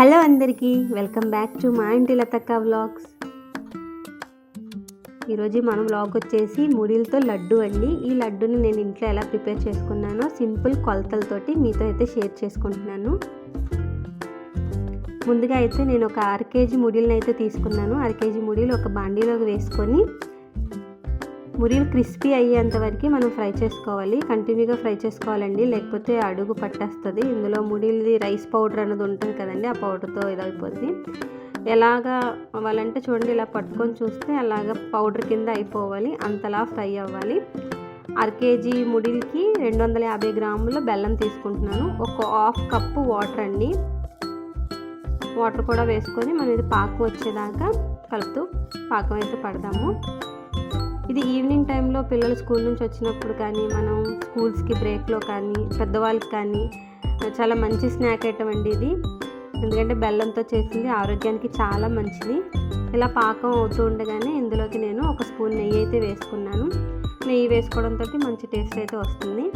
Hello అందరికీ welcome back to మా ఇంటి లతక్క వ్లాగ్స్. ఈరోజు మనం వ్లాగ్ వచ్చేసి ముడిలతో లడ్డు అండి. ఈ లడ్డుని నేను ఇంట్లో ఎలా ప్రిపేర్ చేసుకున్నానో సింపుల్ కొలతలతోటి మీతో అయితే షేర్ చేసుకుంటున్నాను. ముందుగా అయితే నేను ఒక అర కేజీ ముడిల్ని అయితే తీసుకున్నాను. అర కేజీ ముడిలు ఒక బాండీలోకి వేసుకొని మురిలు క్రిస్పీ అయ్యేంత వరకు మనం ఫ్రై చేసుకోవాలి. కంటిన్యూగా ఫ్రై చేసుకోవాలండి. లేకపోతే అడుగు పట్టేస్తుంది. ఇందులో ముడిల్ది రైస్ పౌడర్ అనేది ఉంటుంది కదండి ఆ పౌడర్తో ఇదైపోద్ది ఎలాగా అవ్వాలంటే చూడండి ఇలా పట్టుకొని చూస్తే అలాగ పౌడర్ కింద అయిపోవాలి. అంతలా ఫ్రై అవ్వాలి. అరకేజీ ముడిల్కి రెండు వందల యాభై గ్రాముల బెల్లం తీసుకుంటున్నాను. ఒక హాఫ్ కప్పు వాటర్ అండి. వాటర్ కూడా వేసుకొని మనం ఇది పాకం వచ్చేదాకా కలుపుతూ పాకం అయితే పడదాము ఇది ఈవినింగ్ టైంలో పిల్లలు స్కూల్ నుంచి వచ్చినప్పుడు కానీ మనం స్కూల్స్కి బ్రేక్లో కానీ పెద్దవాళ్ళకి కానీ చాలా మంచి స్నాక్ ఐటమ్ అండి ఇది. ఎందుకంటే బెల్లంతో చేసింది ఆరోగ్యానికి చాలా మంచిది. ఇలా పాకం అవుతూ ఉండగానే ఇందులోకి నేను ఒక స్పూన్ నెయ్యి అయితే వేసుకున్నాను. నెయ్యి వేసుకోవడంతో మంచి టేస్ట్ అయితే వస్తుంది.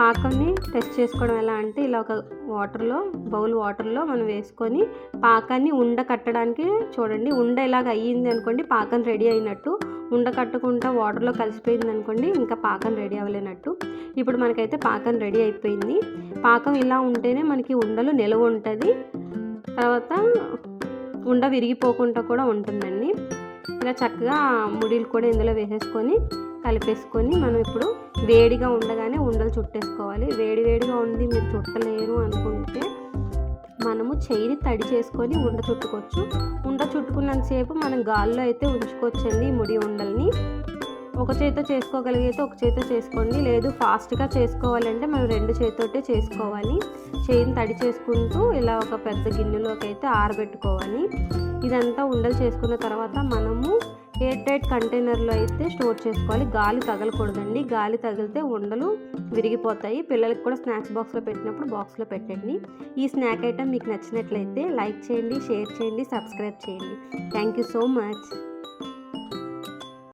పాకంని టెస్ట్ చేసుకోవడం ఎలా అంటే ఇలా ఒక వాటర్లో బౌల్ వాటర్లో మనం వేసుకొని పాకాన్ని ఉండ కట్టడానికి చూడండి ఉండ ఇలాగ అయ్యింది అనుకోండి పాకం రెడీ అయినట్టు. ఉండ కట్టకుండా వాటర్లో కలిసిపోయింది అనుకోండి ఇంకా పాకం రెడీ అవ్వలేనట్టు. ఇప్పుడు మనకైతే పాకం రెడీ అయిపోయింది. పాకం ఇలా ఉంటేనే మనకి ఉండలు నిలవ ఉంటుంది తర్వాత ఉండ విరిగిపోకుండా కూడా ఉంటుందండి. ఇలా చక్కగా ముడిలు కూడా ఇందులో వేసేసుకొని కలిపేసుకొని మనం ఇప్పుడు వేడిగా ఉండగానే ఉండలు చుట్టేసుకోవాలి. వేడి వేడిగా ఉంది మీరు చుట్టలేరు అనుకుంటే మనము చేయిని తడి చేసుకొని ఉండ చుట్టుకోవచ్చు. ఉండ చుట్టుకున్నంతసేపు మనం గాల్లో అయితే ఉంచుకోవచ్చండి ముడి ఉండల్ని. ఒక చేతితో చేసుకోగలిగితే ఒక చేతితో చేసుకోండి. లేదు ఫాస్ట్గా చేసుకోవాలంటే మనం రెండు చేతితోటే చేసుకోవాలి. చేయిని తడి చేసుకుంటూ ఇలా ఒక పెద్ద గిన్నెలోకి అయితే ఆరబెట్టుకోవాలి. ఇదంతా ఉండలు చేసుకున్న తర్వాత మనము ఎయిర్ టైట్ కంటైనర్లో అయితే స్టోర్ చేసుకోవాలి. గాలి తగలకూడదండి. గాలి తగిలితే ఉండలు విరిగిపోతాయి. పిల్లలకి కూడా స్నాక్స్ బాక్స్లో పెట్టినప్పుడు బాక్స్లో పెట్టండి. ఈ స్నాక్ ఐటెం మీకు నచ్చినట్లయితే లైక్ చేయండి షేర్ చేయండి సబ్స్క్రైబ్ చేయండి. Thank you so much.